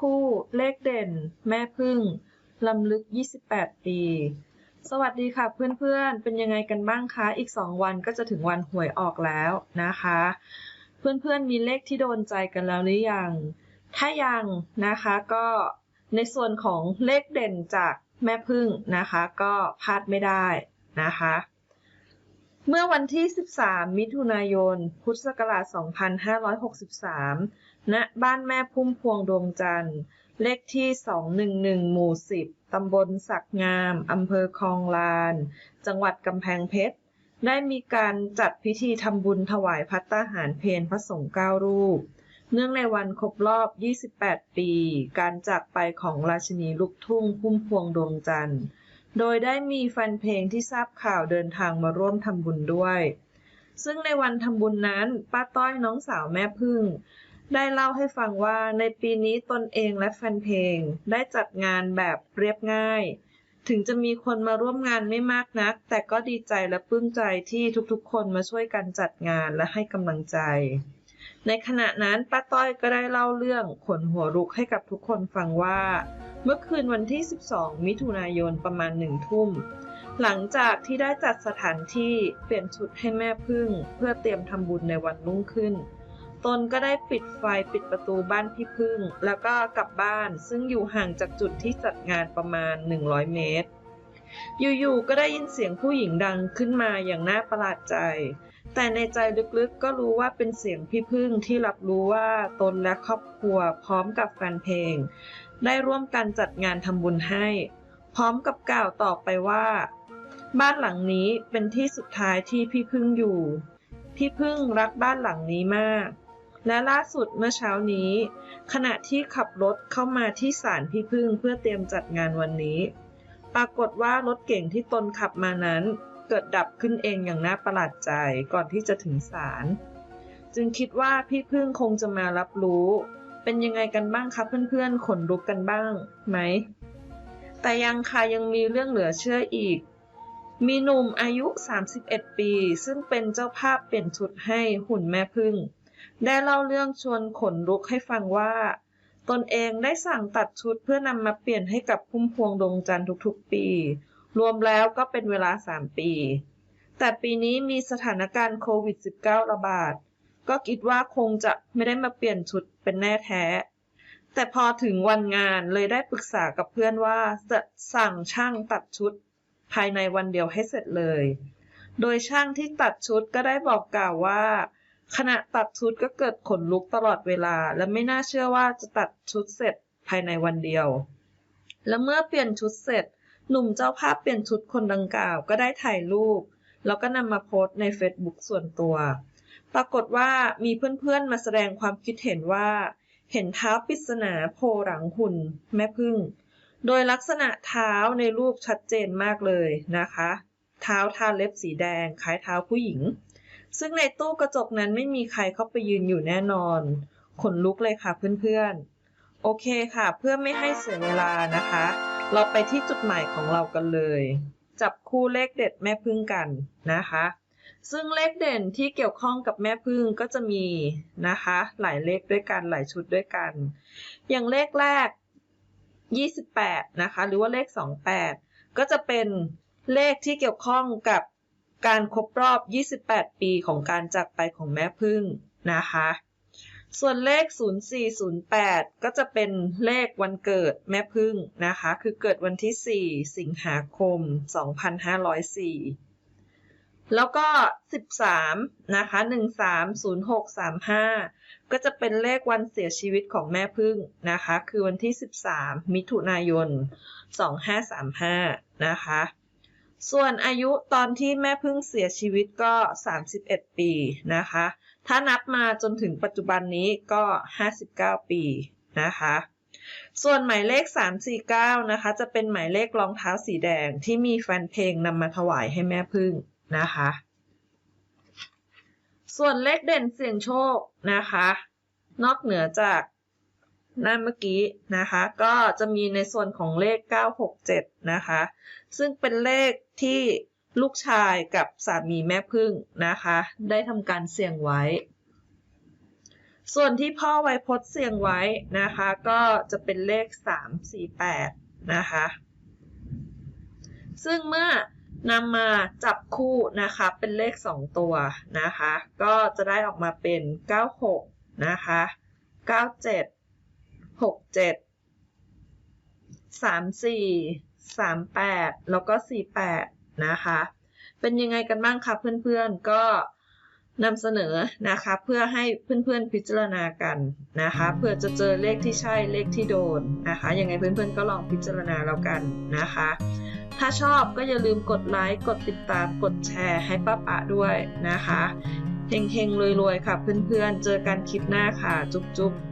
คู่ เลขเด่น แม่พึ่งลำลึก 28 ปี สวัสดีค่ะเพื่อนๆ เป็นยังไงกันบ้างคะ อีก 2 วันก็จะถึงวันหวยออกแล้วนะคะ เพื่อนๆ มีเลขที่โดนใจกันแล้วหรือยัง ถ้ายังนะคะก็ในส่วนของเลขเด่นจากแม่พึ่งนะคะ ก็พลาดไม่ได้นะคะ เมื่อวันที่ 13 มิถุนายน พุทธศักราช 2563 ณบ้านแม่พุ่มพวงดวงจันทร์ เลขที่ 211 หมู่ 10 ตำบลสักงาม อำเภอคลองลาน จังหวัดกำแพงเพชร ได้มีการจัดพิธีทำบุญถวายพัตตาหารเพนพระสงฆ์เก้ารูป เนื่องในวันครบรอบ 28 ปี การจากไปของราชินีลูกทุ่งพุ่มพวงดวงจันทร์ โดยได้มีแฟนเพลงที่ทราบข่าวเดินทางมาร่วมทำบุญด้วยซึ่งในวันทำบุญนั้น ป้าต้อยน้องสาวแม่พึ่ง ได้เล่าให้ฟังว่าในปีนี้ตนเองและแฟนเพลง ได้จัดงานแบบเรียบง่าย ถึงจะมีคนมาร่วมงานไม่มากนัก แต่ก็ดีใจและปลื้มใจที่ทุกๆ คนมาช่วยกันจัดงานและให้กำลังใจ ในขณะนั้นป้าต้อยก็ได้เล่าเรื่องขนหัวลุกให้กับทุกคนฟังว่า เมื่อคืนวันที่ 12 มิถุนายนประมาณหนึ่งทุ่มหลังจากที่ได้จัดสถานที่เปลี่ยนชุดให้แม่พึ่ง เพื่อเตรียมทำบุญในวันรุ่งขึ้น ตนก็ได้ปิดไฟปิดประตูบ้านพี่พึ่ง แล้วก็กลับบ้านซึ่งอยู่ห่างจากจุดที่จัดงานประมาณ 100 เมตร อยู่ๆก็ได้ยินเสียงผู้หญิงดังขึ้นมาอย่างน่าประหลาดใจ แต่ในใจลึกๆก็รู้ว่าเป็นเสียงพี่พึ่งที่รับรู้ว่าตนและครอบครัวพร้อมกับแฟนเพลง ได้ร่วมกันจัดงานทำบุญให้ พร้อมกับกล่าวต่อไปว่า บ้านหลังนี้เป็นที่สุดท้ายที่พี่พึ่งอยู่ พี่พึ่งรักบ้านหลังนี้มาก และล่าสุดเมื่อเช้านี้ ขณะที่ขับรถเข้ามาที่ศาลพี่พึ่งเพื่อเตรียมจัดงานวันนี้ ปรากฏว่ารถเก่งที่ตนขับมานั้น เกิดดับขึ้นเองอย่างน่าประหลาดใจก่อนที่จะถึงศาลจึงคิดว่าพี่พึ่งคงจะมารับรู้ เป็นยังไงกันบ้างครับเพื่อนๆขนลุกกันบ้างไหม แต่ยังค่ะยังมีเรื่องเหลือเชื่ออีกมีหนุ่มอายุ 31 ปี ซึ่งเป็นเจ้าภาพเปลี่ยนชุดให้หุ่นแม่พึ่ง ได้เล่าเรื่องชวนขนลุกให้ฟังว่า ตนเองได้สั่งตัดชุดเพื่อนำมาเปลี่ยนให้กับพุ่มพวงดวงจันทร์ทุกๆปี รวมแล้วก็เป็นเวลา 3 ปี แต่ปีนี้มีสถานการณ์โควิด -19 ระบาด ก็คิดว่าคงจะไม่ได้มาเปลี่ยนชุดเป็นแน่แท้ แต่พอถึงวันงานเลยได้ปรึกษากับเพื่อนว่าจะสั่งช่างตัดชุด ภายในวันเดียวให้เสร็จเลย โดยช่างที่ตัดชุดก็ได้บอกกล่าวว่า ขณะตัดชุดก็เกิดขนลุกตลอดเวลา และไม่น่าเชื่อว่าจะตัดชุดเสร็จภายในวันเดียว และเมื่อเปลี่ยนชุดเสร็จ หนุ่มเจ้าภาพเปลี่ยนชุดคนดังกล่าวก็ได้ถ่ายรูป แล้วก็นำมาโพสต์ใน Facebook ส่วนตัว ปรากฏว่ามีเพื่อนๆมาแสดงความคิดเห็นว่า เห็นเท้าปริศนาโผล่หลังหุ่นแม่พึ่ง โดยลักษณะเท้าในรูปชัดเจนมากเลยนะคะ เท้าทาเล็บสีแดงคล้ายเท้าผู้หญิง ซึ่งในตู้กระจกนั้นไม่มีใครเข้าไปยืนอยู่แน่นอน ขนลุกเลยค่ะเพื่อนๆ โอเคค่ะ เพื่อไม่ให้เสียเวลานะคะ เราไปที่จุดหมายของเรากันเลย จับคู่เลขเด็ดแม่พึ่งกันนะคะ ซึ่งเลขเด่นที่เกี่ยวข้องกับแม่พึ่งก็จะมีนะคะ หลายเลขด้วยกันหลายชุดด้วยกัน อย่างเลขแรก 28 นะคะ หรือว่าเลข 28 ก็จะเป็นเลขที่เกี่ยวข้องกับ การครบรอบ 28 ปีของการจากไปของแม่พึ่งนะคะ ส่วนเลข 0408 ก็จะเป็นเลขวันเกิดแม่พึ่งนะคะ คือเกิดวันที่ 4 สิงหาคม 2504 แล้วก็ 13 นะคะ 130635 ก็จะเป็นเลขวันเสียชีวิตของแม่พึ่งนะคะ คือวันที่ 13 มิถุนายน 2535 นะคะ ส่วนอายุตอนที่แม่พึ่งเสียชีวิตก็ 31 ปีนะคะ ถ้านับมาจนถึงปัจจุบันนี้ก็ 59 ปีนะคะ ส่วนหมายเลข 349 นะคะ จะเป็นหมายเลขรองเท้าสีแดงที่มีแฟนเพลงนำมาถวายให้แม่พึ่งนะคะ ส่วนเลขเด่นเสี่ยงโชคนะคะ นอกเหนือจาก หน้าเมื่อกี้นะคะ ก็จะมีในส่วนของเลข 967 นะคะ ซึ่งเป็นเลขที่ลูกชายกับสามีแม่พึ่งนะคะ ได้ทำการเสี่ยงไว้ ส่วนที่พ่อไวพจน์เสี่ยงไว้นะคะ ก็จะเป็นเลข 3 4 8 นะคะ ซึ่งเมื่อนำมาจับคู่นะคะ เป็นเลข 2 ตัวนะคะ ก็จะได้ออกมาเป็น 96 นะคะ 97 67 34 38แปดแล้วก็48นะคะ เป็นยังไงกันบ้างคะเพื่อนๆก็นำเสนอนะคะเพื่อให้เพื่อนๆพิจารณากันนะคะเพื่อจะเจอเลขที่ใช่เลขที่โดนนะคะยังไงเพื่อนๆก็ลองพิจารณาแล้วกันนะคะ ถ้าชอบก็อย่าลืมกดไลค์กดติดตามกดแชร์ให้ป้าปะด้วยนะคะเฮงๆรวยๆค่ะเพื่อนๆเจอกันคลิปหน้าค่ะจุ๊บๆ